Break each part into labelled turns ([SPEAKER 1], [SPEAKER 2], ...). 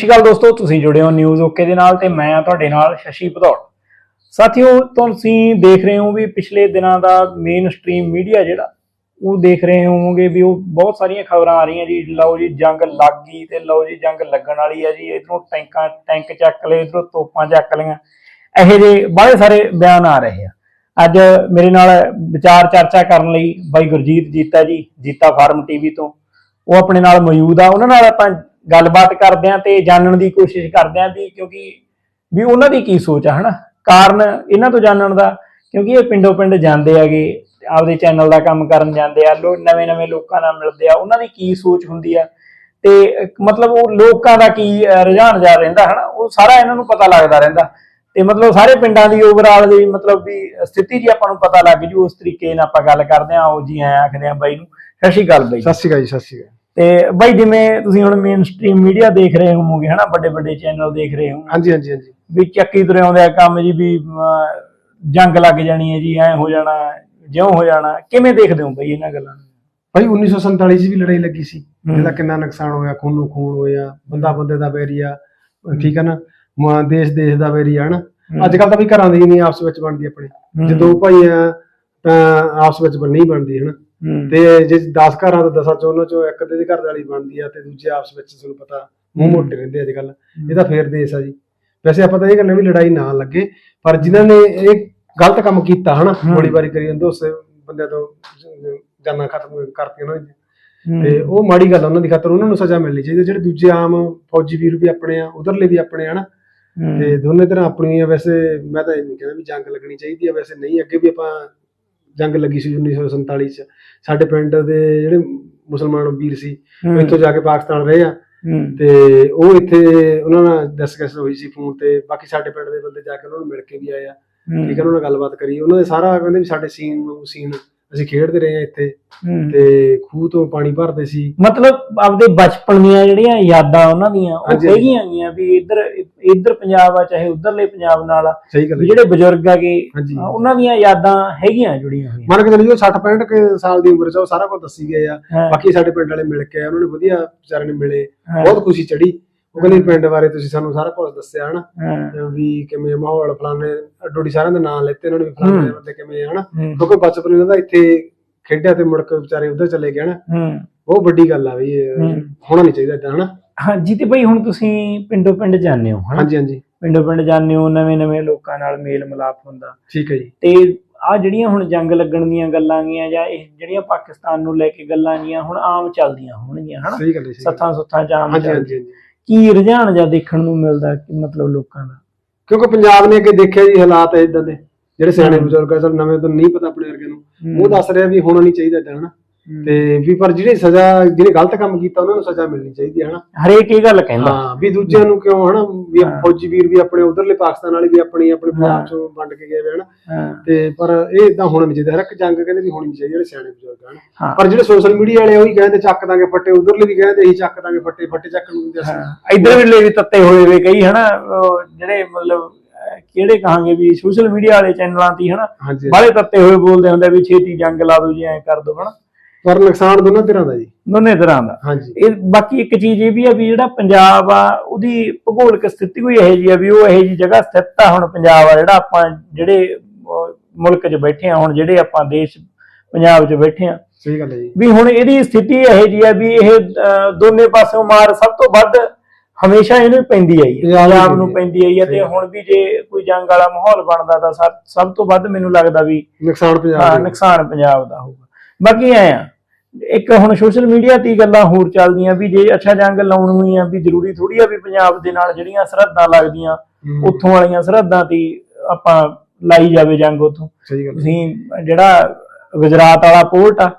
[SPEAKER 1] ਸਤਿ ਸ਼੍ਰੀ ਅਕਾਲ ਦੋਸਤੋ, ਤੁਸੀਂ ਜੁੜੇ ਹੋ ਨਿਊਜ਼ ਓਕੇ ਦੇ ਨਾਲ ਤੇ ਮੈਂ ਆ ਤੁਹਾਡੇ ਨਾਲ ਸ਼ਸ਼ੀ ਭਦੌੜ। ਸਾਥੀਓ, ਤੁਸੀਂ ਦੇਖ ਰਹੇ ਹੋ ਵੀ ਪਿਛਲੇ ਦਿਨਾਂ ਦਾ ਮੇਨ ਸਟ੍ਰੀਮ ਮੀਡੀਆ ਜਿਹੜਾ, ਉਹ ਦੇਖ ਰਹੇ ਹੋਵੋਗੇ ਵੀ ਉਹ ਬਹੁਤ ਸਾਰੀਆਂ ਖਬਰਾਂ ਆ ਰਹੀਆਂ ਜੀ। ਲਓ ਜੀ, ਜੰਗ ਲੱਗ ਗਈ ਤੇ ਲਓ ਜੀ, ਜੰਗ ਲੱਗਣ ਵਾਲੀ ਆ ਜੀ। ਇਧਰੋਂ ਟੈਂਕਾਂ, ਟੈਂਕ ਚੱਕ ਲਏ, ਇਧਰੋਂ ਤੋਪਾਂ ਚੱਕ ਲਈਆਂ। ਇਹੋ ਜਿਹੇ ਬੜੇ ਸਾਰੇ ਬਿਆਨ ਆ ਰਹੇ ਆ। ਅੱਜ ਮੇਰੇ ਨਾਲ ਵਿਚਾਰ ਚਰਚਾ ਕਰਨ ਲਈ ਬਾਈ ਗੁਰਜੀਤ ਜੀਤਾ ਜੀ, ਜੀਤਾ ਫਾਰਮ ਟੀਵੀ ਤੋਂ। ਉਹ ਆਪਣੇ ਨਾਲ ਮੌਜੂਦ ਆ। ਉਹਨਾਂ ਨਾਲ ਆਪਾਂ ਗੱਲਬਾਤ ਕਰਦੇ ਆ ਤੇ ਜਾਣਨ ਦੀ ਕੋਸ਼ਿਸ਼ ਕਰਦੇ ਆ ਵੀ ਕਿਉਂਕਿ ਵੀ ਉਹਨਾਂ ਦੀ ਕੀ ਸੋਚ ਆ, ਹਨਾ? ਕਾਰਨ ਇਹਨਾਂ ਤੋਂ ਜਾਣਨ ਦਾ, ਕਿਉਂਕਿ ਇਹ ਪਿੰਡੋਂ ਪਿੰਡ ਜਾਂਦੇ ਹੈਗੇ, ਆਪਦੇ ਚੈਨਲ ਦਾ ਕੰਮ ਕਰਨ ਜਾਂਦੇ ਆ, ਲੋ ਨਵੇਂ ਨਵੇਂ ਲੋਕਾਂ ਨਾਲ ਮਿਲਦੇ ਆ, ਉਹਨਾਂ ਦੀ ਕੀ ਸੋਚ ਹੁੰਦੀ ਆ? ਤੇ ਮਤਲਬ ਉਹ ਲੋਕਾਂ ਦਾ ਕੀ ਰੁਝਾਨ ਜਾ ਰਹਿੰਦਾ, ਹਨਾ? ਉਹ ਸਾਰਾ ਇਹਨਾਂ ਨੂੰ ਪਤਾ ਲੱਗਦਾ ਰਹਿੰਦਾ। ਤੇ ਮਤਲਬ ਸਾਰੇ ਪਿੰਡਾਂ ਦੀ ਓਵਰਆਲ ਦੀ ਮਤਲਬ ਵੀ ਸਥਿਤੀ ਜੀ ਆਪਾਂ ਨੂੰ ਪਤਾ ਲੱਗ ਜੂ, ਉਸ ਤਰੀਕੇ ਨਾਲ ਆਪਾਂ ਗੱਲ ਕਰਦੇ ਆਂ, ਉਹ ਜੀ ਐ ਆਖਦੇ ਆਂ ਬਾਈ ਨੂੰ। ਸਤਿ ਸ਼੍ਰੀ ਅਕਾਲ ਬਾਈ।
[SPEAKER 2] ਸਤਿ ਸ਼੍ਰੀ ਅਕਾਲ ਜੀ, ਸਤਿ ਸ਼੍ਰੀ ਅਕਾਲ।
[SPEAKER 1] ਤੇ ਬਾਈ ਜਿਵੇਂ ਤੁਸੀਂ ਹੁਣ ਮੇਨ ਸਟ੍ਰੀਮ ਮੀਡੀਆ ਦੇਖ ਰਹੇ ਹੋਵੋਗੇ ਹਨਾ? ਵੱਡੇ ਵੱਡੇ ਚੈਨਲ ਦੇਖ ਰਹੇ ਹੋ
[SPEAKER 2] ਹਾਂਜੀ ਹਾਂਜੀ ਹਾਂਜੀ।
[SPEAKER 1] ਵੀ ਚੱਕੀ ਤੁਰੇ ਆਉਂਦੇ ਆ ਕੰਮ ਜੀ ਵੀ ਜੰਗ ਲੱਗ ਜਾਣੀ ਹੈ ਜੀ ਐ ਹੋ ਜਾਣਾ ਜਿਉਂ ਹੋ ਜਾਣਾ। ਕਿਵੇਂ ਦੇਖਦੇ ਹੋ ਬਈ ਇਹਨਾਂ ਗੱਲਾਂ ਨੂੰ?
[SPEAKER 2] ਭਾਈ 1947 ਚ ਵੀ ਲੜਾਈ ਲੱਗੀ ਸੀ।
[SPEAKER 1] ਹੂੰ।
[SPEAKER 2] ਜਿਹਦਾ ਕਿੰਨਾ ਨੁਕਸਾਨ ਹੋਇਆ ਖੂਨੋ ਖੂਨ ਹੋਇਆ ਬੰਦਾ ਬੰਦੇ ਦਾ ਵੈਰੀ ਆ ਠੀਕ ਹੈ ਨਾ? ਮ- ਦੇਸ਼ ਦੇਸ਼ ਦਾ ਵੈਰੀ ਆ ਹਨਾ? ਅੱਜ ਕੱਲ ਤਾਂ ਵੀ ਘਰਾਂ ਦੀ ਨਹੀਂ ਆਪਸ ਵਿੱਚ ਬਣਦੀ ਆਪਣੇ। ਜੇ ਦੋ ਭਾਈ ਆ ਤਾਂ ਆਪਸ ਵਿੱਚ ਬਣ- ਨਹੀਂ ਬਣਦੀ ਹਨਾ। ਤੇ ਜੇ 10 ਘਰਾਂ ਤੋਂ 10 ਚੋਂ ਉਹਨਾਂ ਚੋਂ ਇੱਕ ਦੇ ਘਰ ਵਾਲੀ ਬਣਦੀ ਆ ਤੇ ਦੂਜੇ ਆਪਸ ਵਿੱਚ ਤੁਹਾਨੂੰ ਪਤਾ ਮੂੰਹ ਮੋਟੇ ਰਹਿੰਦੇ ਅੱਜ ਕੱਲ ਇਹ ਤਾਂ ਫੇਰ ਦੇਸ਼ ਆ ਜੀ ਵੈਸੇ ਆਪਾਂ ਤਾਂ ਇਹ ਕਹਿੰਦੇ ਵੀ ਲੜਾਈ ਨਾ ਲੱਗੇ ਪਰ ਜਿਨ੍ਹਾਂ ਨੇ ਇਹ ਗਲਤ ਕੰਮ ਕੀਤਾ ਹਨਾ
[SPEAKER 1] ਹੂੰ।
[SPEAKER 2] ਗੋਲੀਬਾਰੀ ਕਰੀ ਜਾਂਦੇ ਉਸ ਬੰਦਿਆਂ ਤੋਂ ਜਾਨਾਂ ਖਤਮ ਕਰਤੀਆਂ
[SPEAKER 1] ਹੂੰ।
[SPEAKER 2] ਤੇ ਉਹ ਮਾੜੀ ਗੱਲ ਆ ਉਹਨਾਂ ਦੀ ਖਾਤਰ ਉਹਨਾਂ ਨੂੰ ਸਜ਼ਾ ਮਿਲਣੀ ਚਾਹੀਦੀ। ਜਿਹੜੇ ਦੂਜੇ ਆਮ ਫੌਜੀ ਵੀਰ ਵੀ ਆਪਣੇ ਆ ਉਧਰਲੇ ਵੀ ਆਪਣੇ ਆ ਨਾ
[SPEAKER 1] ਹੂੰ।
[SPEAKER 2] ਤੇ ਦੋਨੇ ਤਰ੍ਹਾਂ ਆਪਣੀਆਂ ਵੈਸੇ ਮੈਂ ਤਾਂ ਇਹ ਨਹੀਂ ਕਹਿੰਦਾ ਵੀ ਜੰਗ ਲੱਗਣੀ ਚਾਹੀਦੀ ਆ ਵੈਸੇ ਨਹੀਂ ਅੱਗੇ ਵੀ ਆਪਾਂ ਜੰਗ ਲੱਗੀ ਸੀ 1947 ਚ ਸਾਡੇ ਪਿੰਡ ਦੇ ਜਿਹੜੇ ਮੁਸਲਮਾਨ ਵੀਰ ਸੀ ਉਹ। ਇੱਥੋਂ ਜਾ ਕੇ ਪਾਕਿਸਤਾਨ ਰਹੇ ਆ। ਤੇ ਉਹ ਇੱਥੇ ਉਹਨਾਂ ਨਾਲ ਡਿਸਕਸ ਹੋਈ ਸੀ ਫੋਨ ਤੇ ਬਾਕੀ ਸਾਡੇ ਪਿੰਡ ਦੇ ਬੰਦੇ ਜਾ ਕੇ ਉਹਨਾਂ ਨੂੰ ਮਿਲ ਕੇ ਵੀ ਆਏ ਆ। ਠੀਕ ਹੈ ਉਹਨਾਂ ਨਾਲ ਗੱਲਬਾਤ ਕਰੀ ਉਹਨਾਂ ਦੇ ਸਾਰਾ ਕਹਿੰਦੇ ਵੀ ਸਾਡੇ ਸੀਨ ਵਾਂਗੂ ਸੀਨ ਅਸੀਂ ਖੇਡਦੇ ਰਹੇ ਆ ਇੱਥੇ
[SPEAKER 1] ਹੂੰ।
[SPEAKER 2] ਤੇ ਖੂਹ ਤੋਂ ਪਾਣੀ ਭਰਦੇ ਸੀ।
[SPEAKER 1] ਮਤਲਬ ਆਪਦੇ ਬਚਪਨ ਦੀਆਂ ਜਿਹੜੀਆਂ ਯਾਦਾਂ ਉਹਨਾਂ ਦੀਆਂ ਉਹ
[SPEAKER 2] ਹਾਂਜੀ, ਹਾਂਜੀ।
[SPEAKER 1] ਹੈਗੀਆਂ ਗੀਆਂ ਵੀ ਇੱਧਰ ਇੱਧਰ ਪੰਜਾਬ ਆ ਚਾਹੇ ਉਧਰਲੇ ਪੰਜਾਬ ਨਾਲ ਆ।
[SPEAKER 2] ਸਹੀ ਗੱਲ
[SPEAKER 1] ਵੀ
[SPEAKER 2] ਹੈ
[SPEAKER 1] ਜਿਹੜੇ ਬਜ਼ੁਰਗ ਆਗੇ
[SPEAKER 2] ਹਾਂਜੀ।
[SPEAKER 1] ਉਹਨਾਂ ਦੀਆਂ ਯਾਦਾਂ ਹੈਗੀਆਂ ਜੁੜੀਆਂ ਹੋਈਆਂ।
[SPEAKER 2] ਮੰਨ ਕੇ ਚੱਲੀਓ 60 65 ਕੁ ਸਾਲ ਦੀ ਉਮਰ ਚ ਉਹ ਸਾਰਾ ਕੁਝ ਦੱਸੀ ਗਏ ਆ।
[SPEAKER 1] ਹਾਂ,
[SPEAKER 2] ਬਾਕੀ ਸਾਡੇ ਪਿੰਡ ਵਾਲੇ ਮਿਲ ਕੇ ਆਏ, ਉਹਨਾਂ ਨੇ ਵਧੀਆ ਵਿਚਾਰੇ ਨੇ ਮਿਲੇ
[SPEAKER 1] ਹਾਂ,
[SPEAKER 2] ਬਹੁਤ ਖੁਸ਼ੀ ਚੜੀ ਉਹ ਕਹਿੰਦੇ ਪਿੰਡ ਬਾਰੇ ਤੁਸੀਂ ਸਾਨੂੰ ਸਾਰਾ ਕੁਝ ਦੱਸਿਆ ਹਨਾ?
[SPEAKER 1] ਹਾਂ,
[SPEAKER 2] ਵੀ ਕਿਵੇਂ ਮਾਹੌਲ ਫਲਾਣੇ ਡੋਡੀ ਸਾਰਿਆਂ ਦੇ ਨਾਂ ਲੈਤੇ ਉਹਨਾਂ ਨੇ ਵੀ ਫਲਾਣੇ। ਬੰਦੇ ਕਿਵੇਂ ਹਨਾ? ਕਿਉਂਕਿ ਬਚਪਨ ਇਹਨਾਂ ਦਾ ਇੱਥੇ ਖੇਡਿਆ ਤੇ ਮੁੜ ਕੇ ਵਿਚਾਰੇ ਉਧਰ ਚਲੇ ਗਏ ਹਨਾ?
[SPEAKER 1] ਹੂੰ,
[SPEAKER 2] ਬਹੁਤ ਵੱਡੀ ਗੱਲ ਆ ਵੀ ਇਹ। ਹੋਣਾ ਨਹੀਂ ਚਾਹੀਦਾ ਏਦਾਂ ਹਨਾ?
[SPEAKER 1] ਹਾਂਜੀ ਤੇ ਭਾਈ ਹੁਣ ਤੁਸੀਂ ਪਿੰਡੋਂ ਪਿੰਡ ਜਾਂਦੇ ਹੋ ਹਨਾ?
[SPEAKER 2] ਹਾਂਜੀ ਹਾਂਜੀ।
[SPEAKER 1] ਪਿੰਡੋਂ ਪਿੰਡ ਜਾਂਦੇ ਹੋ ਨਵੇਂ ਨਵੇਂ ਲੋਕਾਂ ਨਾਲ ਮੇਲ ਮਿਲਾਪ ਹੁੰਦਾ।
[SPEAKER 2] ਠੀਕ ਹੈ ਜੀ।
[SPEAKER 1] ਤੇ ਆ ਜਿਹੜੀਆਂ ਹੁਣ ਜੰਗ ਲੱਗਣ ਦੀਆਂ ਗੱਲਾਂ ਗੀਆਂ ਜਾਂ ਇਹ ਜਿਹੜੀਆਂ ਪਾਕਿਸਤਾਨ ਨੂੰ ਲੈ ਕੇ ਗੱਲਾਂ ਗੀਆਂ ਹੁਣ ਆਮ ਚੱਲਦੀਆਂ ਹੋਣਗੀਆਂ ਹਨਾ?
[SPEAKER 2] ਸਹੀ ਗੱਲ ਹੈ ਸਹੀ ਗੱਲ।
[SPEAKER 1] ਸੱਥਾਂ ਸੁੱਥਾਂ ਚ ਆਮ
[SPEAKER 2] ਹਾਂਜੀ ਹਾਂਜੀ।
[SPEAKER 1] ਕੀ ਰੁਝਾਨ ਜਾਂ ਦੇਖਣ ਨੂੰ ਮਿਲਦਾ ਕਿ ਮਤਲਬ ਲੋਕਾਂ ਦਾ
[SPEAKER 2] ਕਿਉਂਕਿ ਪੰਜਾਬ ਨੇ ਅੱਗੇ ਦੇਖਿਆ ਜੀ ਹਾਲਾਤ ਇਦਾਂ ਦੇ ਜਿਹੜੇ ਸਿਆਣੇ। ਬਜ਼ੁਰਗ ਆ ਚਲ ਨਵੇਂ ਤੋਂ ਨਹੀਂ ਪਤਾ ਆਪਣੇ ਵਰਗੇ ਨੂੰ ਉਹ ਦੱਸ ਰਿਹਾ ਵੀ ਹੋਣਾ ਨਹੀਂ ਚਾਹੀਦਾ ਏਦਾਂ ਹਨਾ। ਤੇ ਵੀ ਪਰ ਜਿਹੜੇ ਸਜ਼ਾ ਜਿਹੜੇ ਗਲਤ ਕੰਮ ਕੀਤਾ ਉਹਨਾਂ ਨੂੰ ਸਜ਼ਾ ਮਿਲਣੀ ਚਾਹੀਦੀ ਹੈ ਹਨਾ?
[SPEAKER 1] ਹਰੇਕ ਇਹ ਗੱਲ ਕਹਿੰਦਾ।
[SPEAKER 2] ਹਾਂ ਵੀ ਦੂਜਿਆਂ ਨੂੰ ਕਿਉਂ ਹਨਾ? ਵੀ। ਫੌਜੀ ਵੀਰ ਵੀ ਆਪਣੇ ਉਧਰਲੇ ਪਾਕਿਸਤਾਨ ਵਾਲੇ ਵੀ ਆਪਣੀ ਆਪਣੇ। ਪੰਜਾਬ ਚੋਂ ਵੰਡ ਕੇ ਗਏ ਹਨਾ? ਤੇ ਪਰ ਇਹ ਇਦਾਂ ਹੋਣਾ ਨਹੀਂ ਚਾਹੀਦਾ ਹਰ ਇੱਕ ਜੰਗ ਕਹਿੰਦੇ ਵੀ ਹੋਣੀ ਚਾਹੀਦੀ ਜਿਹੜੇ ਸਿਆਣੇ ਬਜ਼ੁਰਗ ਹਨ। ਪਰ ਜਿਹੜੇ ਸੋਸ਼ਲ ਮੀਡੀਆ ਵਾਲੇ ਉਹੀ ਕਹਿੰਦੇ ਚੱਕ ਦਾਂਗੇ ਫੱਟੇ ਉਧਰਲੇ ਵੀ ਕਹਿੰਦੇ ਅਸੀਂ ਚੱਕ ਦਾਂਗੇ ਫੱਟੇ ਫੱਟੇ ਚੱਕਣ ਨੂੰ ਦਿੰਦੇ ਅਸੀਂ।
[SPEAKER 1] ਇਧਰ ਵੀ ਲੈ ਵੀ ਤੱਤੇ ਹੋਏ ਵੇ ਕਈ ਹਨਾ? ਜਿਹੜੇ ਮਤਲਬ ਕਿਹੜੇ ਕਹਾਂਗੇ ਵੀ ਸੋਸ਼ਲ ਮੀਡੀਆ ਵਾਲੇ ਚੈਨਲਾਂ ਤੇ ਹਨਾ? ਬਾਹਲੇ ਤੱਤੇ ਹੋਏ ਬੋਲਦੇ ਹੁੰਦੇ ਵੀ ਛੇਤੀ ਜੰਗ ਲਾ ਦਿਓ ਜੀ ਐਂ ਕਰ ਦਿਓ ਹਨਾ?
[SPEAKER 2] ਪਰ ਨੁਕਸਾਨ ਦੋਨਾਂ ਤਰ੍ਹਾਂ ਦਾ ਜੀ।
[SPEAKER 1] ਦੋਨੇ ਤਰ੍ਹਾਂ ਦਾ।
[SPEAKER 2] ਹਾਂਜੀ।
[SPEAKER 1] ਇਹ ਬਾਕੀ ਇੱਕ ਚੀਜ਼ ਇਹ ਵੀ ਆ ਵੀ ਜਿਹੜਾ ਪੰਜਾਬ ਆ ਉਹਦੀ ਭੂਗੋਲਿਕ ਸਥਿਤੀ ਕੋਈ ਇਹੋ ਜੀ ਆ ਵੀ ਉਹ ਇਹੋ ਜੀ ਜਗ੍ਹਾ ਸਥਿਤ ਆ ਹੁਣ ਪੰਜਾਬ ਆ ਜਿਹੜਾ ਆਪਾਂ ਜਿਹੜੇ ਮੁਲਕ 'ਚ ਬੈਠੇ ਆ ਹੁਣ ਜਿਹੜੇ ਆਪਾਂ ਦੇਸ਼ ਪੰਜਾਬ 'ਚ ਬੈਠੇ ਆ।
[SPEAKER 2] ਸਹੀ ਗੱਲ ਹੈ ਜੀ।
[SPEAKER 1] ਵੀ ਹੁਣ ਇਹਦੀ ਸਥਿਤੀ ਇਹੋ ਜੀ ਆ ਵੀ ਇਹ ਦੋਨੇ ਪਾਸਿਓਂ ਮਾਰ ਸਭ ਤੋਂ ਵੱਧ ਹਮੇਸ਼ਾ ਇਹਨੂੰ ਪੈਂਦੀ ਆਈ ਹੈ
[SPEAKER 2] ਪੰਜਾਬ ਨੂੰ ਪੈਂਦੀ
[SPEAKER 1] ਆਈ ਹੈ ਤੇ। ਹੁਣ ਵੀ ਜੇ ਕੋਈ ਜੰਗ ਵਾਲਾ ਮਾਹੌਲ ਬਣਦਾ ਤਾਂ ਸਭ ਤੋਂ ਵੱਧ ਮੈਨੂੰ ਲੱਗਦਾ ਵੀ
[SPEAKER 2] ਨੁਕਸਾਨ ਪੰਜਾਬ
[SPEAKER 1] ਹਾਂ
[SPEAKER 2] ਦਾ।
[SPEAKER 1] ਨੁਕਸਾਨ ਪੰਜਾਬ ਦਾ ਹੋਊਗਾ। ਬਾਕੀ ਐ ਆ ਇੱਕ ਹੁਣ ਸੋਸ਼ਲ ਮੀਡੀਆ ਤੇ ਗੱਲਾਂ ਹੋਰ ਚੱਲਦੀਆਂ ਵੀ ਜੇ ਅੱਛਾ ਜੰਗ ਲਾਉਣ ਆ ਵੀ ਜ਼ਰੂਰੀ ਥੋੜੀ ਆ ਵੀ ਪੰਜਾਬ ਦੇ ਨਾਲ ਜਿਹੜੀਆਂ ਸਰਹੱਦਾਂ ਲੱਗਦੀਆਂ ਉੱਥੋਂ ਵਾਲੀਆਂ ਸਰਹੱਦਾਂ ਤੇ ਆਪਾਂ ਲਾਈ ਜਾਵੇ ਜੰਗ ਉੱਥੋਂ। ਤੁਸੀਂ ਜਿਹੜਾ ਗੁਜਰਾਤ ਵਾਲਾ ਪੋਰਟ ਆ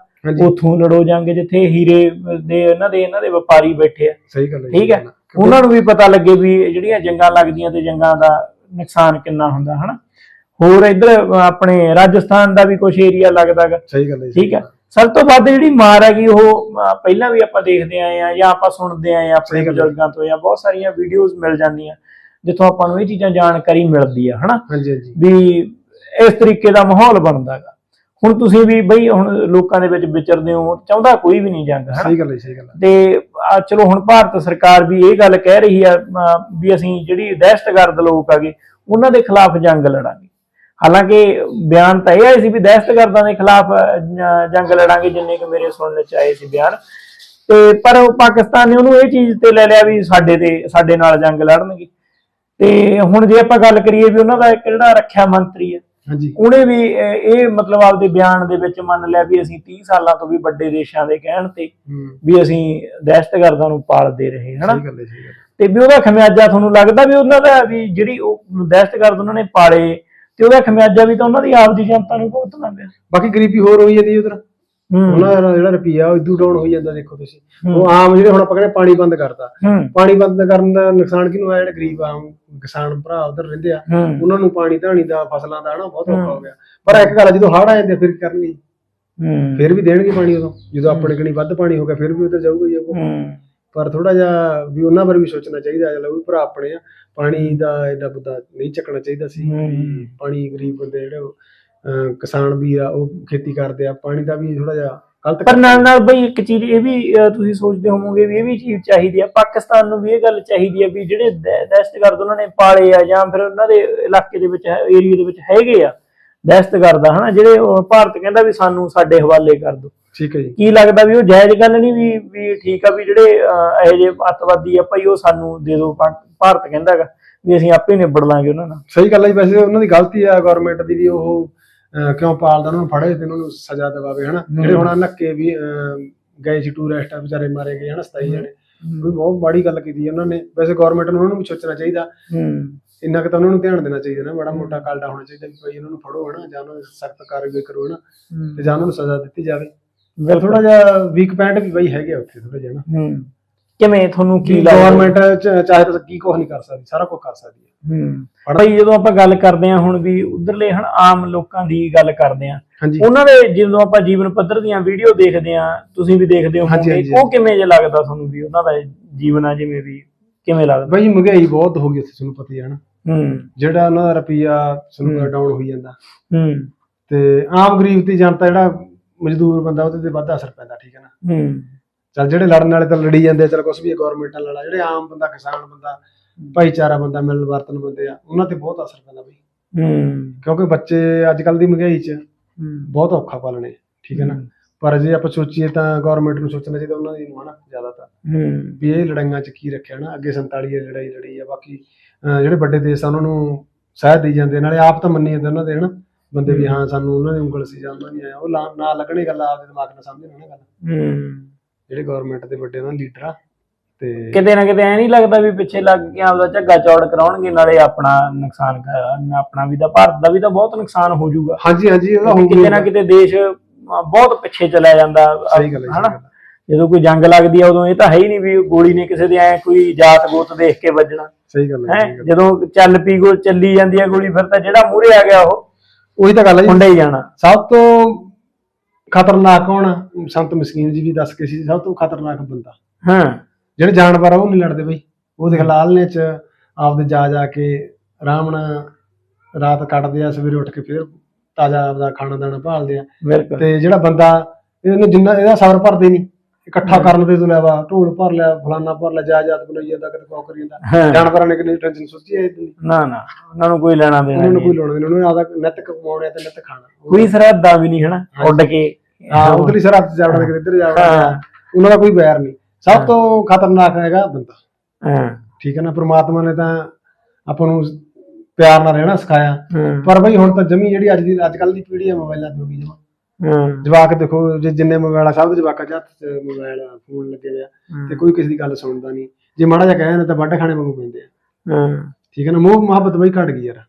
[SPEAKER 1] ਉੱਥੋਂ ਲੜੋ ਜੰਗ ਜਿੱਥੇ ਹੀਰੇ ਦੇ ਇਹਨਾਂ ਦੇ ਇਹਨਾਂ ਦੇ ਵਪਾਰੀ ਬੈਠੇ ਆ।
[SPEAKER 2] ਸਹੀ ਗੱਲ ਹੈ।
[SPEAKER 1] ਠੀਕ ਹੈ ਉਹਨਾਂ ਨੂੰ ਵੀ ਪਤਾ ਲੱਗੇ ਵੀ ਜਿਹੜੀਆਂ ਜੰਗਾਂ ਲੱਗਦੀਆਂ ਤੇ ਜੰਗਾਂ ਦਾ ਨੁਕਸਾਨ ਕਿੰਨਾ ਹੁੰਦਾ ਹਨਾ? ਹੋਰ ਇੱਧਰ ਆਪਣੇ ਰਾਜਸਥਾਨ ਦਾ ਵੀ ਕੁਝ ਏਰੀਆ ਲੱਗਦਾਗਾ
[SPEAKER 2] ਸਹੀ ਗੱਲ ਹੈ।
[SPEAKER 1] ਠੀਕ ਹੈ। ਸਭ ਤੋਂ ਵੱਧ ਜਿਹੜੀ ਮਾਰ ਹੈਗੀ ਉਹ ਪਹਿਲਾਂ ਵੀ ਆਪਾਂ ਦੇਖਦੇ ਆਏ ਆ ਜਾਂ ਆਪਾਂ ਸੁਣਦੇ ਆਏ ਆ ਆਪਣੇ। ਬਜ਼ੁਰਗਾਂ ਤੋਂ ਜਾਂ ਬਹੁਤ ਸਾਰੀਆਂ ਵੀਡੀਓਜ਼ ਮਿਲ ਜਾਂਦੀਆਂ ਜਿੱਥੋਂ ਆਪਾਂ ਨੂੰ ਇਹ ਚੀਜ਼ਾਂ ਜਾਣਕਾਰੀ ਮਿਲਦੀ ਆ ਹਨਾ?
[SPEAKER 2] ਹਾਂਜੀ ਹਾਂਜੀ।
[SPEAKER 1] ਵੀ ਇਸ ਤਰੀਕੇ ਦਾ ਮਾਹੌਲ ਬਣਦਾਗਾ ਹੁਣ ਤੁਸੀਂ ਵੀ ਬਈ ਹੁਣ ਲੋਕਾਂ ਦੇ ਵਿੱਚ ਵਿਚਰਦੇ ਹੋ ਚਾਹੁੰਦਾ ਕੋਈ ਵੀ ਨਹੀਂ ਹਨਾ?
[SPEAKER 2] ਸਹੀ ਗੱਲ ਹੈ ਸਹੀ ਗੱਲ ਹੈ।
[SPEAKER 1] ਤੇ ਆ ਚਲੋ ਹੁਣ ਭਾਰਤ ਸਰਕਾਰ ਵੀ ਇਹ ਗੱਲ ਕਹਿ ਰਹੀ ਆ ਵੀ ਅਸੀਂ ਜਿਹੜੀ ਦਹਿਸ਼ਤਗਰਦ ਲੋਕ ਆਗੇ ਉਹਨਾਂ ਦੇ ਖਿਲਾਫ ਜੰਗ ਲੜਾਂਗੇ। ਹਾਲਾਂਕਿ ਬਿਆਨ ਤਾਂ ਇਹ ਆਏ ਸੀ ਵੀ ਦਹਿਸ਼ਤਗਰਦਾਂ ਦੇ ਖਿਲਾਫ ਜੰਗ ਲੜਾਂਗੇ ਜਿੰਨੇ ਕਿ ਮੇਰੇ ਸੁਣਨ ਚ ਆਏ ਸੀ ਬਿਆਨ। ਤੇ ਪਰ ਪਾਕਿਸਤਾਨ ਨੇ ਉਹਨੂੰ ਇਹ ਚੀਜ਼ ਤੇ ਲੈ ਲਿਆ ਵੀ ਸਾਡੇ ਤੇ ਸਾਡੇ ਨਾਲ ਜੰਗ ਲੜਨਗੇ। ਤੇ ਹੁਣ ਜੇ ਆਪਾਂ ਗੱਲ ਕਰੀਏ ਵੀ ਉਹਨਾਂ ਦਾ ਇੱਕ ਜਿਹੜਾ ਰੱਖਿਆ ਮੰਤਰੀ ਹੈ
[SPEAKER 2] ਹਾਂਜੀ।
[SPEAKER 1] ਉਹਨੇ ਵੀ ਇਹ ਮਤਲਬ ਆਪਦੇ ਬਿਆਨ ਦੇ ਵਿੱਚ ਮੰਨ ਲਿਆ ਵੀ ਅਸੀਂ 30 ਸਾਲਾਂ ਤੋਂ ਵੀ ਵੱਡੇ ਦੇਸ਼ਾਂ ਦੇ ਕਹਿਣ ਤੇ ਵੀ ਅਸੀਂ ਦਹਿਸ਼ਤਗਰਦਾਂ ਨੂੰ ਪਾਲਦੇ ਰਹੇ ਹਨਾ। ਤੇ ਵੀ ਉਹਦਾ ਖਮਿਆਜਾ ਤੁਹਾਨੂੰ ਲੱਗਦਾ ਵੀ ਉਹਨਾਂ ਦਾ ਵੀ ਜਿਹੜੀ ਉਹ ਦਹਿਸ਼ਤਗਰਦ ਉਹਨਾਂ ਨੇ ਪਾਲੇ ਤੇ ਉਹਦਾ ਖਮਿਆਜਾ ਵੀ ਤਾਂ ਉਹਨਾਂ ਦੀ ਆਪਦੀ ਜਨਤਾ ਨੂੰ ਭੁਗਤਣਾ ਪਿਆ
[SPEAKER 2] ਬਾਕੀ ਗਰੀਬੀ ਹੋਰ ਹੋਈ ਜਾਂਦੀ ਉਧਰ। ਉਹਨਾਂ ਦਾ ਜਿਹੜਾ ਰੁਪਈਆ ਉਹ ਇਦੂ ਡਾਊਨ ਹੋਈ ਜਾਂਦਾ ਦੇਖੋ ਤੁਸੀਂ। ਉਹ ਆਮ ਜਿਹੜੇ ਹੁਣ ਆਪਾਂ ਕਹਿੰਦੇ ਪਾਣੀ ਬੰਦ ਕਰਤਾ। ਪਾਣੀ ਬੰਦ ਕਰਨ ਦਾ ਨੁਕਸਾਨ ਕਿਹਨੂੰ ਹੋਇਆ? ਜਿਹੜੇ ਗਰੀਬ ਆਮ ਕਿਸਾਨ ਭਰਾ ਉਧਰ ਰਹਿੰਦੇ ਆ ਉਹਨਾਂ ਨੂੰ ਪਾਣੀ ਧਾਣੀ ਦਾ ਫਸਲਾਂ ਦਾ ਹਨਾ ਬਹੁਤ ਔਖਾ ਹੋ। ਗਿਆ। ਪਰ ਇੱਕ ਗੱਲ ਆ, ਜਦੋਂ ਹੜ੍ਹ ਆ ਜਾਂਦੇ ਆ, ਫਿਰ ਕੀ ਕਰਨਗੇ
[SPEAKER 1] ਹੂੰ।
[SPEAKER 2] ਫਿਰ ਵੀ ਦੇਣਗੇ ਪਾਣੀ ਉਦੋਂ। ਜਦੋਂ ਆਪਣੇ ਕਣੀ ਵੱਧ ਪਾਣੀ ਹੋ ਗਿਆ ਫਿਰ ਵੀ ਉਧਰ ਜਾਊਗਾ ਹੀ ਉਹ ਪਰ ਥੋੜਾ ਜਿਹਾ ਵੀ ਉਹਨਾਂ ਬਾਰੇ ਵੀ ਸੋਚਣਾ ਚਾਹੀਦਾ ਚਲੋ ਵੀ ਭਰਾ ਆਪਣੇ ਆ ਪਾਣੀ ਦਾ ਐਡਾ ਬੁੱਧਾ ਨਹੀਂ ਚੱਕਣਾ ਚਾਹੀਦਾ ਸੀ। ਵੀ ਪਾਣੀ ਗਰੀਬ ਬੰਦੇ ਜਿਹੜੇ ਉਹ, ਅਹ, ਕਿਸਾਨ ਵੀ ਆ ਉਹ ਖੇਤੀ ਕਰਦੇ ਆ ਪਾਣੀ ਦਾ ਵੀ ਥੋੜਾ ਜਿਹਾ ਗਲਤ
[SPEAKER 1] ਪਰ ਨਾਲ ਨਾਲ ਬਈ ਇੱਕ ਚੀਜ਼ ਇਹ ਵੀ ਅਹ, ਤੁਸੀਂ ਸੋਚਦੇ ਹੋਵੋਗੇ ਵੀ ਇਹ ਵੀ ਚੀਜ਼ ਚਾਹੀਦੀ ਆ ਪਾਕਿਸਤਾਨ ਨੂੰ ਵੀ ਇਹ ਗੱਲ ਚਾਹੀਦੀ ਆ ਵੀ ਜਿਹੜੇ ਦਹਿ- ਦਹਿਸ਼ਤਗਰਦ ਉਹਨਾਂ ਨੇ ਪਾਲੇ ਆ ਜਾਂ ਫਿਰ ਉਹਨਾਂ ਦੇ ਇਲਾਕੇ ਦੇ ਵਿੱਚ ਏਰੀਆ ਦੇ ਵਿੱਚ ਹੈਗੇ ਆ ਦਹਿਸ਼ਤਗਰਦ ਆ ਹਨਾ ਜਿਹੜੇ ਉਹ ਭਾਰਤ ਕਹਿੰਦਾ ਵੀ ਸਾਨੂੰ ਸਾਡੇ ਹਵਾਲੇ ਕਰ ਦਿਓ।
[SPEAKER 2] ਠੀਕ ਹੈ ਜੀ।
[SPEAKER 1] ਕੀ ਲੱਗਦਾ ਵੀ ਉਹ ਜਾਇਜ਼ ਗੱਲ ਨਹੀਂ ਵੀ ਵੀ ਠੀਕ ਆ ਵੀ ਜਿਹੜੇ ਇਹੋ ਜਿਹੇ ਅੱਤਵਾਦੀ ਆ ਭਾਈ ਉਹ ਸਾਨੂੰ ਦੇ ਦਿਓ ਭਾਰਤ ਕਹਿੰਦਾ ਹੈਗਾ ਵੀ ਅਸੀਂ ਆਪੇ ਨਿਬੜ ਲਾਂਗੇ ਉਹਨਾਂ ਨਾਲ।
[SPEAKER 2] ਸਹੀ ਗੱਲ ਹੈ ਜੀ ਵੈਸੇ ਉਹਨਾਂ ਦੀ ਗਲਤੀ ਆ ਗਵਰਨਮੈਂਟ ਦੀ ਵੀ ਉਹ ਕਿਉਂ ਪਾਲਦਾ ਉਹਨਾਂ ਨੂੰ ਫੜੇ ਤੇ ਉਹਨਾਂ ਨੂੰ ਸਜ਼ਾ ਦਿਵਾਵੇ ਹਨਾ? ਜਿਹੜੇ ਹੁਣ ਨੱਕੇ ਵੀ ਗਏ ਸੀ ਟੂਰਿਸਟ ਵਿਚਾਰੇ ਮਾਰੇ ਗਏ ਹਨਾ 27 ਜਣੇ। ਵੀ ਬਹੁਤ ਮਾੜੀ ਗੱਲ ਕੀਤੀ ਉਹਨਾਂ ਨੇ। ਵੈਸੇ ਗਵਰਨਮੈਂਟ ਨੂੰ ਉਹਨਾਂ ਨੂੰ ਵੀ ਸੋਚਣਾ ਚਾਹੀਦਾ।
[SPEAKER 1] ਹੂੰ।
[SPEAKER 2] ਇੰਨਾ ਕੁ ਤਾਂ ਉਹਨਾਂ ਨੂੰ ਧਿਆਨ ਦੇਣਾ ਚਾਹੀਦਾ ਨਾ ਬੜਾ ਮੋਟਾ ਕਾਲਡਾ ਹੋਣਾ ਚਾਹੀਦਾ ਵੀ ਭਾਈ ਉਹਨਾਂ ਨੂੰ ਫੜੋ ਹਨਾ ਜਾਂ ਉਹਨਾਂ ਨੂੰ ਸਖਤ ਕਾਰਵਾਈ ਕਰੋ ਹਨਾ। ਤੇ ਜਾਂ ਉਹਨਾਂ ਨੂੰ ਸਜ਼ਾ ਦਿੱਤੀ ਜਾਵੇ।
[SPEAKER 1] ਬਿਲਕੁਲ।
[SPEAKER 2] ਥੋੜਾ ਜਿਹਾ ਵੀਕ ਪੁਆਇੰਟ ਵੀ ਬਈ ਹੈਗੇ ਆ ਉੱਥੇ ਥੋੜਾ ਜਿਹਾ ਨਾ।
[SPEAKER 1] ਹੂੰ। ਕਿਵੇਂ ਤੁਹਾਨੂੰ ਕੀ ਲੱਗਦਾ?
[SPEAKER 2] ਗਵਰਨਮੈਂਟ ਚਾਹੇ ਤਾਂ ਕੀ ਕੁਝ ਨਹੀਂ ਕਰ ਸਕਦੀ ਸਾਰਾ ਕੁਝ ਕਰ ਸਕਦੀ ਹੈ।
[SPEAKER 1] ਹੂੰ। ਭਾਈ ਜਦੋਂ ਆਪਾਂ ਗੱਲ ਕਰਦੇ ਹਾਂ ਹੁਣ ਵੀ ਉਧਰਲੇ ਹਨ ਆਮ ਲੋਕਾਂ ਦੀ ਗੱਲ ਕਰਦੇ ਹਾਂ
[SPEAKER 2] ਹਾਂਜੀ।
[SPEAKER 1] ਉਹਨਾਂ ਦੇ ਜਦੋਂ ਆਪਾਂ ਜੀਵਨ ਪੱਧਰ ਦੀਆਂ ਵੀਡੀਓ ਦੇਖਦੇ ਹਾਂ ਤੁਸੀਂ ਵੀ ਦੇਖਦੇ
[SPEAKER 2] ਹਾਂਜੀ,
[SPEAKER 1] ਉਹ ਕਿਵੇਂ ਜੇ ਲੱਗਦਾ ਤੁਹਾਨੂੰ ਵੀ ਉਹਨਾਂ ਦਾ ਜੀਵਨ ਆ ਜਿਵੇਂ ਵੀ ਕਿਵੇਂ ਲੱਗਦਾ?
[SPEAKER 2] ਬਈ ਮਹਿੰਗਾਈ ਬਹੁਤ ਹੋ ਗਈ ਉੱਥੇ ਤੁਹਾਨੂੰ ਪਤਾ ਹੀ ਹੈ ਨਾ।
[SPEAKER 1] ਹੂੰ।
[SPEAKER 2] ਜਿਹੜਾ ਉਹਨਾਂ ਦਾ ਰੁਪਈਆ ਤੁਹਾਨੂੰ ਡਾਊਨ ਹੋਈ ਜਾਂਦਾ।
[SPEAKER 1] ਹੂੰ।
[SPEAKER 2] ਤੇ ਆਮ ਗਰੀਬ ਦੀ ਜਨਤਾ ਜਿਹੜਾ ਮਜ਼ਦੂਰ ਬੰਦਾ ਉਹਦੇ ਤੇ ਵੱਧ ਅਸਰ ਪੈਂਦਾ ਠੀਕ ਹੈ ਨਾ?
[SPEAKER 1] ਹੂੰ।
[SPEAKER 2] ਚਲ ਜਿਹੜੇ ਲੜਨ ਵਾਲੇ ਤਾਂ ਲੜੀ ਜਾਂਦੇ ਚਲ ਕੁਛ ਵੀ ਗਵਰਨਮੈਂਟ ਨਾਲ ਲੜਾ ਜਿਹੜੇ ਆਮ ਬੰਦਾ ਕਿਸਾਨ ਬੰਦਾ ਭਾਈਚਾਰਾ ਬੰਦਾ ਮਿਲਣ ਵਰਤਨ ਬੰਦੇ ਆ ਉਹਨਾਂ ਤੇ ਬਹੁਤ ਅਸਰ ਪੈਂਦਾ ਬਈ।
[SPEAKER 1] ਹੂੰ।
[SPEAKER 2] ਕਿਉਂਕਿ ਬੱਚੇ ਅੱਜ ਕੱਲ ਦੀ ਮਹਿੰਗਾਈ 'ਚ ਬਹੁਤ ਔਖਾ ਪਾਲਣੇ ਠੀਕ ਹੈ ਨਾ? ਪਰ ਜੇ ਆਪਾਂ ਸੋਚੀਏ ਤਾਂ ਗਵਰਨਮੈਂਟ ਨੂੰ ਸੋਚਣਾ ਚਾਹੀਦਾ ਉਹਨਾਂ ਦੀ ਨੂੰ ਹਨਾ ਜ਼ਿਆਦਾਤਰ।
[SPEAKER 1] ਹੂੰ।
[SPEAKER 2] ਵੀ ਇਹ ਲੜਾਈਆਂ 'ਚ ਕੀ ਰੱਖਿਆ ਨਾ ਅੱਗੇ 47 ਦੀ ਲੜਾਈ ਲੜੀ ਆ ਬਾਕੀ ਜਿਹੜੇ ਵੱਡੇ ਦੇਸ਼ ਆ ਉਹਨਾਂ ਨੂੰ ਸਹਾਇਤਾ ਦੇਈ ਜਾਂਦੇ ਨਾਲੇ ਆਪ ਤਾਂ ਮੰਨੀ ਜਾਂਦੇ ਉਹਨਾਂ ਦੇ ਹਨਾ? ਬੰਦੇ ਵੀ ਹਾਂ। ਸਾਨੂੰ ਉਹਨਾਂ ਦੀ ਉਂਗਲ ਸੀ ਜਾਂ ਉਹਨਾਂ ਦੀ ਆਇਆ ਉਹ ਲਾ- ਨਾ ਲੱਗਣੇ ਗੱਲ ਆਪਦੇ ਦਿਮਾਗ ਨਾਲ ਸਮਝਣ ਨਾ ਗੱਲ।
[SPEAKER 1] ਹੂੰ।
[SPEAKER 2] ਜਿਹੜੇ ਗਵਰਨਮੈਂਟ ਦੇ ਵੱਡੇ ਉਹਨਾਂ ਲੀਡਰ ਆ ਤੇ
[SPEAKER 1] ਕਿਤੇ ਨਾ ਕਿਤੇ ਐ ਨਹੀਂ ਲੱਗਦਾ ਵੀ ਪਿੱਛੇ ਲੱਗ ਕੇ ਆਪਦਾ ਝੱਗਾ ਚੌੜ ਕਰਾਉਣਗੇ ਨਾਲੇ ਆਪਣਾ ਨੁਕਸਾਨ ਕਰ- ਆਪਣਾ ਵੀ ਤਾਂ ਭਾਰਤ ਦਾ ਵੀ ਤਾਂ ਬਹੁਤ ਨੁਕਸਾਨ ਹੋ ਜਾਊਗਾ।
[SPEAKER 2] ਹਾਂਜੀ ਹਾਂਜੀ ਉਹਦਾ
[SPEAKER 1] ਕਿਤੇ
[SPEAKER 2] ਹੋਊਗਾ
[SPEAKER 1] ਨਾ ਕਿਤੇ ਦੇਸ਼ ਅ, ਬਹੁਤ ਪਿੱਛੇ ਚਲਾ ਜਾਂਦਾ।
[SPEAKER 2] ਸਹੀ ਗੱਲ ਹੈ
[SPEAKER 1] ਹਨਾ
[SPEAKER 2] ਸਹੀ ਗੱਲ ਹੈ।
[SPEAKER 1] ਜਦੋਂ ਕੋਈ ਜੰਗ ਲੱਗਦੀ ਆ ਉਦੋਂ ਇਹ ਤਾਂ ਹੈ ਹੀ ਨਹੀਂ ਵੀ ਗੋਲੀ ਨੇ ਕਿਸੇ ਦੇ ਐ ਕੋਈ ਜਾਤ ਗੋਤ ਦੇਖ ਕੇ ਵੱਜਣਾ।
[SPEAKER 2] ਸਹੀ ਗੱਲ ਹੈ
[SPEAKER 1] ਹੈ?
[SPEAKER 2] ਸਹੀ ਗੱਲ ਹੈ।
[SPEAKER 1] ਜਦੋਂ ਚੱਲ ਪੀ ਗੋ ਚੱਲੀ ਜਾਂਦੀ ਆ ਗੋਲੀ ਫਿਰ ਤਾਂ ਜਿਹੜਾ ਮੂਹਰੇ ਆ ਗਿਆ ਉਹ।
[SPEAKER 2] ਉਹੀ ਤਾਂ ਗੱਲ ਹੈ
[SPEAKER 1] ਮੁੰਡਾ ਹੀ ਜਾਣਾ।
[SPEAKER 2] ਸਭ ਤੋਂ ਖਤਰਨਾਕ ਕੌਣ? ਸੰਤ ਮਸਕੀਨ ਜੀ ਵੀ ਦੱਸ ਕੇ ਸੀ ਸਭ ਤੋਂ ਖਤਰਨਾਕ ਬੰਦਾ।
[SPEAKER 1] ਹਾਂ।
[SPEAKER 2] ਜਿਹੜੇ ਜਾਨਵਰ ਆ ਉਹ ਨਹੀਂ ਲੜਦੇ ਬਈ। ਉਹ ਦੇਖ ਲਾਲ ਨੇ ਚ ਆਪਦੇ ਜਾ ਜਾ ਕੇ ਆਰਾਮ ਨਾਲ ਰਾਤ ਕੱਟਦੇ ਆ ਸਵੇਰੇ ਉੱਠ ਕੇ ਫਿਰ ਤਾਜ਼ਾ ਆਪਦਾ ਖਾਣਾ ਦਾਣਾ ਭਾਲਦੇ ਆ। ਤੇ ਜਿਹੜਾ ਬੰਦਾ ਇਹਨੂੰ ਜਿੰਨਾ ਇਹਦਾ ਸਬਰ ਭਰਦੇ ਨਹੀਂ। ਇਕੱਠਾ ਕਰਨ ਦੇ ਤੋਂ ਇਲਾਵਾ ਢੋਲ ਭਰ ਲਿਆ ਫਲਾਨਾ ਭਰ ਲਿਆ ਜਾਇਦਾਦ ਬਣਾਈ ਜਾਂਦਾ ਕਿਤੇ ਕੋ ਕਰੀ ਜਾਂਦਾ
[SPEAKER 1] ਹਾਂ।
[SPEAKER 2] ਜਾਨਵਰਾਂ ਨੇ ਕਿੰਨੀ ਟੈਨਸ਼ਨ ਸੋਚੀ ਹੈ।
[SPEAKER 1] ਨਾ ਨਾ ਉਹਨਾਂ ਨੂੰ ਕੋਈ ਲੈਣਾ ਦੇਣਾ
[SPEAKER 2] ਉਹਨਾਂ ਨੂੰ ਕੋਈ ਲੋੜ ਨਹੀਂ ਉਹਨਾਂ ਨੇ ਆਪਦਾ ਨਿੱਤ ਕਮਾਉਣਾ ਤੇ ਨਿੱਤ ਖਾਣਾ।
[SPEAKER 1] ਕੋਈ ਸਰਹੱਦਾਂ ਵੀ ਨਹੀਂ ਹਨਾ ਉੱਡ ਕੇ।
[SPEAKER 2] ਹਾਂ ਉਧਰਲੀ ਸਰਹੱਦ ਤੇ ਜਾਵੜਾ ਕਿਤੇ ਇੱਧਰ ਜਾਵੜਾ
[SPEAKER 1] ਹਾਂ।
[SPEAKER 2] ਉਹਨਾਂ ਦਾ ਕੋਈ ਬੈਰ ਨਹੀਂ। ਸਭ ਤੋਂ ਖਤਰਨਾਕ ਹੈਗਾ ਬੰਦਾ।
[SPEAKER 1] ਹਾਂ।
[SPEAKER 2] ਠੀਕ ਹੈ ਨਾ ਪ੍ਰਮਾਤਮਾ ਨੇ ਤਾਂ ਆਪਾਂ ਨੂੰ ਪਿਆਰ ਨਾਲ ਰਹਿਣਾ ਸਿਖਾਇਆ।
[SPEAKER 1] ਹਾਂ।
[SPEAKER 2] ਪਰ ਬਈ ਹੁਣ ਤਾਂ ਜਮੀ ਜਿਹੜੀ ਅੱਜ ਦੀ ਅੱਜ ਕੱਲ ਦੀ ਪੀੜ੍ਹੀ ਆ ਮੋਬਾਈਲਾਂ ਤੇ ਹੋ ਗਈ ਜਮਾ।
[SPEAKER 1] ਹਾਂ।
[SPEAKER 2] ਜਵਾਕ ਦੇਖੋ ਜੇ ਜਿੰਨੇ ਮੋਬਾਈਲ ਆ ਸਭ ਦੇ ਜਵਾਕਾਂ ਦੇ ਹੱਥ 'ਚ ਮੋਬਾਈਲ ਆ ਫੋਨ ਲੱਗੇ ਹੋਏ ਆ ਤੇ ਕੋਈ ਕਿਸੇ ਦੀ ਗੱਲ ਸੁਣਦਾ ਨਹੀਂ। ਜੇ ਮਾੜਾ ਜਿਹਾ ਕਹੇ ਨਾ ਤਾਂ ਵੱਢ ਖਾਣੇ ਵਾਂਗੂ ਪੈਂਦੇ ਆ।
[SPEAKER 1] ਹਾਂ।
[SPEAKER 2] ਠੀਕ ਹੈ ਨਾ? ਮੋਹ ਮੁਹੱਬਤ ਬਈ ਘਟ ਗਈ ਯਾਰ।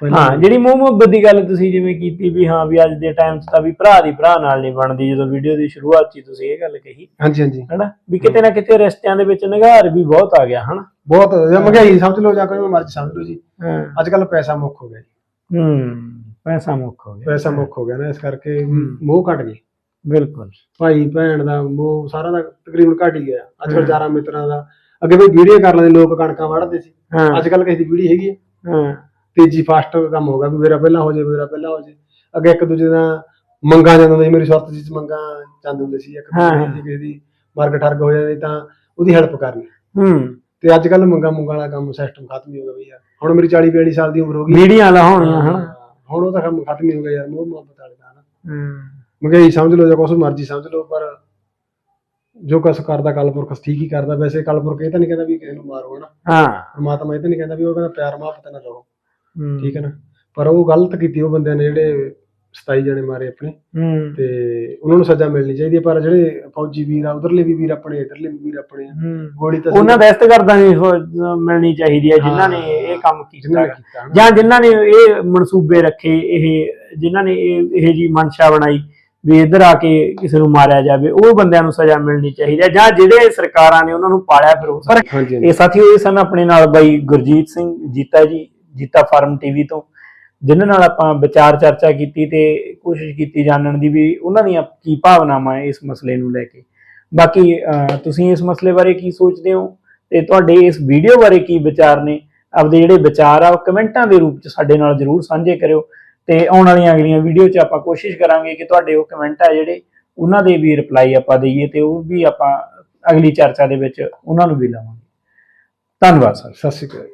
[SPEAKER 2] ਪਹਿਲਾਂ
[SPEAKER 1] ਹਾਂ ਜਿਹੜੀ ਮੋਹ ਮੁਹੱਬਤ ਦੀ ਗੱਲ ਤੁਸੀਂ ਜਿਵੇਂ ਕੀਤੀ ਵੀ ਹਾਂ ਵੀ ਅੱਜ ਦੇ ਟਾਈਮ 'ਚ ਤਾਂ ਵੀ ਭਰਾ ਦੀ ਭਰਾ ਨਾਲ ਨਹੀਂ ਬਣਦੀ ਜਦੋਂ ਵੀਡੀਓ ਦੀ ਸ਼ੁਰੂਆਤ 'ਚ ਹੀ ਤੁਸੀਂ ਇਹ ਗੱਲ ਕਹੀ।
[SPEAKER 2] ਹਾਂਜੀ ਹਾਂਜੀ।
[SPEAKER 1] ਹਨਾ? ਵੀ ਕਿਤੇ ਨਾ ਕਿਤੇ ਰਿਸ਼ਤਿਆਂ ਦੇ ਵਿੱਚ ਨਿਗਾਰ ਵੀ ਬਹੁਤ ਆ ਗਿਆ ਹਨਾ?
[SPEAKER 2] ਬਹੁਤ। ਜਾਂ ਮਹਿੰਗਾਈ ਸਮਝ ਲਓ ਜਾਂ ਕੋਈ ਮਰਜ਼ੀ ਸਮਝ ਲਓ ਜੀ।
[SPEAKER 1] ਹਾਂ।
[SPEAKER 2] ਅੱਜ ਕੱਲ ਪੈਸਾ ਮੁੱਖ ਹੋ ਗਿਆ ਜੀ।
[SPEAKER 1] ਹੂੰ। ਪੈਸਾ ਮੁੱਖ ਹੋ ਗਿਆ।
[SPEAKER 2] ਪੈਸਾ ਮੁੱਖ ਹੋ ਗਿਆ ਨਾ ਇਸ ਕਰਕੇ ਮੋਹ ਘਟ ਗਈ।
[SPEAKER 1] ਬਿਲਕੁਲ।
[SPEAKER 2] ਭਾਈ ਭੈਣ ਦਾ ਮੋਹ ਸਾਰਾ ਦਾ ਤਕਰੀਬਨ ਘਟ ਹੀ ਗਿਆ। ਅੱਜ ਕੱਲ ਯਾਰਾਂ ਮਿੱਤਰਾਂ ਦਾ ਅੱਗੇ ਵੀ ਵੀਡੀਓ ਕਰ ਲੈਂਦੇ ਲੋਕ ਕਣਕਾਂ ਵੜਦੇ ਸੀ। ਅੱਜ ਕੱਲ ਕਿਸੇ ਦੀ ਵੀਡੀਓ ਹੈਗੀ ਹੈ
[SPEAKER 1] ਹਾਂ।
[SPEAKER 2] ਤੇਜ਼ੀ ਫਾਸਟ ਕੰਮ ਹੋ ਗਿਆ ਵੀ ਮੇਰਾ ਪਹਿਲਾਂ ਹੋ ਜਾਏ ਮੇਰਾ ਪਹਿਲਾਂ ਹੋ ਜਾਏ। ਅੱਗੇ ਇੱਕ ਦੂਜੇ ਦਾ ਮੰਗਾ ਜਾਂਦਾ ਹੁੰਦਾ ਸੀ ਮੇਰੀ ਸੁਰਤ ਜੀ ਚ ਮੰਗਾ ਜਾਂਦੇ ਹੁੰਦੇ ਸੀ। ਇੱਕ ਦੂਜੇ। ਦੀ ਕਿਸੇ ਦੀ ਮਾਰਕੀਟ ਠਰਕ ਹੋ ਜਾਂਦੀ ਤਾਂ ਉਹਦੀ ਹੈਲਪ ਕਰਨੀ।
[SPEAKER 1] ਹੂੰ।
[SPEAKER 2] ਤੇ ਅੱਜ ਕੱਲ ਮੰਗਾ ਮੁੰਗਾ ਵਾਲਾ ਕੰਮ ਸਿਸਟਮ ਖਤਮ ਹੀ ਹੋ ਗਿਆ ਯਾਰ। ਹੁਣ ਮੇਰੀ 40 42 ਸਾਲ ਦੀ ਉਮਰ ਹੋ ਗਈ।
[SPEAKER 1] ਮੀਡੀਆ ਵਾਲਾ ਹੋਣੀਆਂ ਹਨਾ
[SPEAKER 2] ਹੁਣ ਉਹ ਤਾਂ ਕੰਮ ਖਤਮ ਹੀ ਹੋ ਗਿਆ ਯਾਰ ਮੋਹ ਮੁਹੱਬਤ ਵਾਲੇ ਦਾ ਹਨਾ
[SPEAKER 1] ਹੂੰ।
[SPEAKER 2] ਮਹਿੰਗਾਈ ਸਮਝ ਲਓ ਜਾਂ ਕੁਛ ਮਰਜ਼ੀ ਸਮਝ ਲਓ ਪਰ ਜੋ ਕਸ ਕਰਦਾ ਕਲਪੁਰਖ ਠੀਕ ਹੀ ਕਰਦਾ। ਵੈਸੇ ਕਲਪੁਰਖ ਇਹ ਤਾਂ ਨਹੀਂ ਕਹਿੰਦਾ ਵੀ ਕਿਸੇ ਨੂੰ ਮਾਰੋ ਹਨਾ।
[SPEAKER 1] ਹਾਂ।
[SPEAKER 2] ਪਰਮਾਤਮਾ ਇਹ ਤਾਂ ਨਹੀਂ ਕਹਿੰਦਾ ਵੀ ਉਹ ਕਹਿੰਦਾ ਪਿਆਰ ਮੁਹੱਬਤ ਨਾਲ ਰਹੋ।
[SPEAKER 1] ਹੂੰ।
[SPEAKER 2] ਠੀਕ ਹੈ ਨਾ? ਪਰ ਉਹ ਗਲਤ ਕੀਤੀ ਉਹ ਬੰਦਿਆਂ ਨੇ ਜਿਹੜੇ 27 ਜਣੇ ਮਾਰੇ ਆਪਣੇ।
[SPEAKER 1] ਹੂੰ।
[SPEAKER 2] ਤੇ ਉਹਨਾਂ ਨੂੰ ਸਜ਼ਾ ਮਿਲਣੀ ਚਾਹੀਦੀ ਹੈ ਪਰ ਜਿਹੜੇ ਫੌਜੀ ਵੀਰ ਆ ਉਧਰਲੇ ਵੀ ਵੀਰ ਆਪਣੇ ਇਧਰਲੇ ਵੀ ਵੀਰ ਆਪਣੇ ਆ। ਗੋਲੀ ਤਾਂ
[SPEAKER 1] ਉਹਨਾਂ ਦੀ ਹੋ- ਮਿਲਣੀ ਚਾਹੀਦੀ ਹੈ ਜਿਨ੍ਹਾਂ ਨੇ ਇਹ ਕੰਮ ਕੀਤਾ। ਜਾਂ ਜਿਨ੍ਹਾਂ ਨੇ ਇਹ ਮਨਸੂਬੇ ਰੱਖੇ ਇਹ ਜਿਨ੍ਹਾਂ ਨੇ ਇਹ ਜੀ ਮਨਸ਼ਾ ਬਣਾਈ ਵੀ ਇੱਧਰ ਆ ਕੇ ਕਿਸੇ ਨੂੰ ਮਾਰਿਆ ਜਾਵੇ ਉਹ ਬੰਦਿਆਂ ਨੂੰ ਸਜ਼ਾ ਮਿਲਣੀ ਚਾਹੀਦੀ ਹੈ। ਜਾਂ ਜਿਹੜੇ ਸਰਕਾਰਾਂ ਨੇ ਉਹਨਾਂ ਨੂੰ ਪਾਲਿਆ ਫਿਰ
[SPEAKER 2] ਹਾਂਜੀ।
[SPEAKER 1] ਇਹ ਸਾਥੀਓ ਇਹ ਸਨ ਆਪਣੇ ਨਾਲ ਬਾਈ ਗੁਰਜੀਤ ਸਿੰਘ ਜੀਤਾ ਜੀ ਜੀਤਾ ਫਾਰਮ ਟੀਵੀ ਤੋਂ। ਜਿਨ੍ਹਾਂ ਨਾਲ ਆਪਾਂ ਵਿਚਾਰ ਚਰਚਾ ਕੀਤੀ ਤੇ ਕੋਸ਼ਿਸ਼ ਕੀਤੀ ਜਾਣਨ ਦੀ ਵੀ ਉਹਨਾਂ ਦੀਆਂ ਕੀ ਭਾਵਨਾਵਾਂ ਹੈ ਇਸ ਮਸਲੇ ਨੂੰ ਲੈ ਕੇ। ਬਾਕੀ ਤੁਸੀਂ ਇਸ ਮਸਲੇ ਬਾਰੇ ਕੀ ਸੋਚਦੇ ਹੋ ਤੇ ਤੁਹਾਡੇ ਇਸ ਵੀਡੀਓ ਬਾਰੇ ਕੀ ਵਿਚਾਰ ਨੇ? ਆਪਦੇ ਜਿਹੜੇ ਵਿਚਾਰ ਆ, ਉਹ ਕਮੈਂਟਾਂ ਦੇ ਰੂਪ ਚ ਸਾਡੇ ਨਾਲ ਜਰੂਰ ਸਾਂਝੇ ਕਰਿਓ ਤੇ ਆਉਣ ਵਾਲੀਆਂ ਅਗਲੀਆਂ ਵੀਡੀਓ 'ਚ ਆਪਾਂ ਕੋਸ਼ਿਸ਼ ਕਰਾਂਗੇ ਕਿ ਤੁਹਾਡੇ ਉਹ ਕਮੈਂਟ ਆ ਜਿਹੜੇ ਉਹਨਾਂ ਦੇ ਵੀ ਰਿਪਲਾਈ ਆਪਾਂ ਦਈਏ ਤੇ ਉਹ ਵੀ ਆਪਾਂ ਅਗਲੀ ਚਰਚਾ ਦੇ ਵਿੱਚ ਉਹਨਾਂ ਨੂੰ ਵੀ ਲਾਵਾਂਗੇ। ਧੰਨਵਾਦ ਸਰ।
[SPEAKER 2] ਸਤਿ ਸ਼੍ਰੀ ਅਕਾਲ।